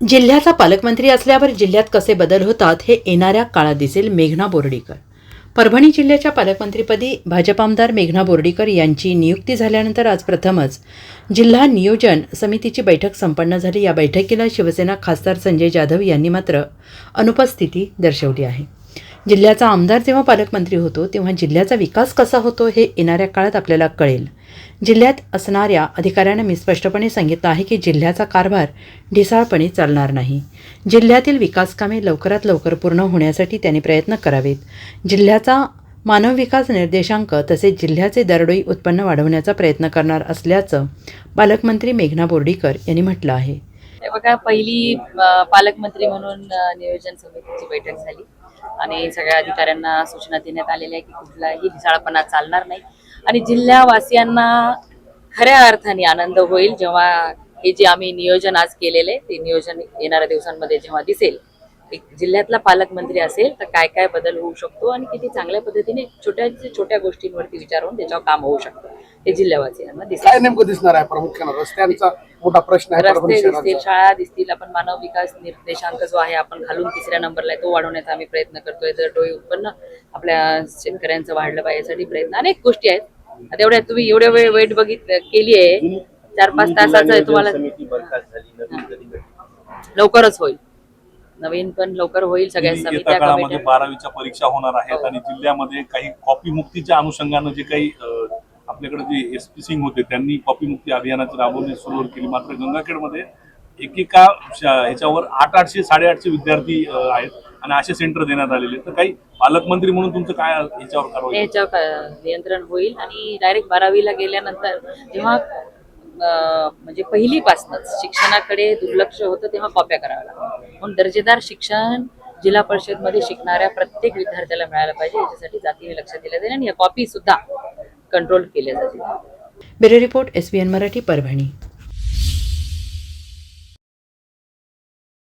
जिल्ह्याचा पालकमंत्री असल्यावर जिल्ह्यात कसे बदल होतात हे येणाऱ्या काळात दिसेल मेघना बोर्डीकर. परभणी जिल्ह्याच्या पालकमंत्रीपदी भाजप आमदार मेघना बोर्डीकर यांची नियुक्ती झाल्यानंतर आज प्रथमच जिल्हा नियोजन समितीची बैठक संपन्न झाली. या बैठकीला शिवसेना खासदार संजय जाधव यांनी मात्र अनुपस्थिती दर्शवली आहे. जिल्ह्याचा आमदार जेव्हा पालकमंत्री होतो तेव्हा जिल्ह्याचा विकास कसा होतो हे येणाऱ्या काळात आपल्याला कळेल. जिल्ह्यात असणाऱ्या अधिकाऱ्यांना मी स्पष्टपणे सांगितलं आहे की जिल्ह्याचा कारभार ढिसाळपणे चालणार नाही. जिल्ह्यातील विकास कामे लवकरात लवकर पूर्ण होण्यासाठी त्यांनी प्रयत्न करावेत. जिल्ह्याचा मानव विकास निर्देशांक तसेच जिल्ह्याचे दरडोई उत्पन्न वाढवण्याचा प्रयत्न करणार असल्याचं पालकमंत्री मेघना बोर्डीकर यांनी म्हटलं आहे. बघा पहिली पालकमंत्री म्हणून नियोजन समितीची बैठक झाली. आणि सगळ्या अधिकाऱ्यांना सूचना देण्यात आलेल्या आहे की कुठलाही ढिसाळपणा चालणार नाही. आणि जिल्ह्यावासियांना खऱ्या अर्थाने आनंद होईल जेव्हा हे जे आम्ही नियोजन आज केलेले ते नियोजन येणाऱ्या दिवसांमध्ये जेव्हा दिसेल एक जिल्ह्यातला पालकमंत्री असेल तर काय काय बदल होऊ शकतो आणि किती चांगल्या पद्धतीने छोट्या छोट्या गोष्टींवरती विचारून त्याच्यावर काम होऊ शकतं. हे जिल्ह्यावासियांना दिसेल काय नेमकं दिसणार आहे प्रामुख्यानं रस्त्यांचा मोठा प्रश्न आहे रस्ते. दिसतील शाळा दिसतील आपण मानव विकास निर्देशांक जो आहे आपण खालून तिसऱ्या नंबरला आहे तो वाढवण्याचा आम्ही प्रयत्न करतोय. तर डोळे उत्पन्न आपल्या शेतकऱ्यांचं वाढलं पाहिजे यासाठी प्रयत्न. अनेक गोष्टी आहेत. आता एवढ्या तुम्ही एवढ्या वेळ वेट बघित केली आहे. चार पाच तासाचं आहे तुम्हाला. लवकरच होईल. नवीन पण लवकर होईल सगळ्या समित्या बारावीच्या परीक्षा होणार आहेत आणि जिल्ह्यामध्ये काही कॉपी मुक्तीच्या अनुषंगानं जे काही आपल्याकडे जे एस पी सिंग होते त्यांनी कॉपी मुक्ती अभियानाची राबवणी सुरू केली. मात्र गंगाखेडमध्ये एकेका ह्याच्यावर आठ आठशे साडेआठशे विद्यार्थी आहेत आणि असे सेंटर देण्यात आलेले तर काही पालकमंत्री म्हणून तुमचं काय याच्यावर कारवाई याच्यावर नियंत्रण होईल आणि डायरेक्ट बारावीला गेल्यानंतर जेव्हा म्हणजे पहिलीपासूनच शिक्षणाकडे दुर्लक्ष होतं तेव्हा कॉप्या कराव्या लागतात. म्हणून दर्जेदार शिक्षण जिल्हा परिषदमध्ये शिकणाऱ्या प्रत्येक विद्यार्थ्याला मिळायला पाहिजे. याच्यासाठी जातीने लक्ष दिलं जाईल आणि या कॉपी सुद्धा कंट्रोल केल्या जातील bureau report S B N Marathi Parbhani.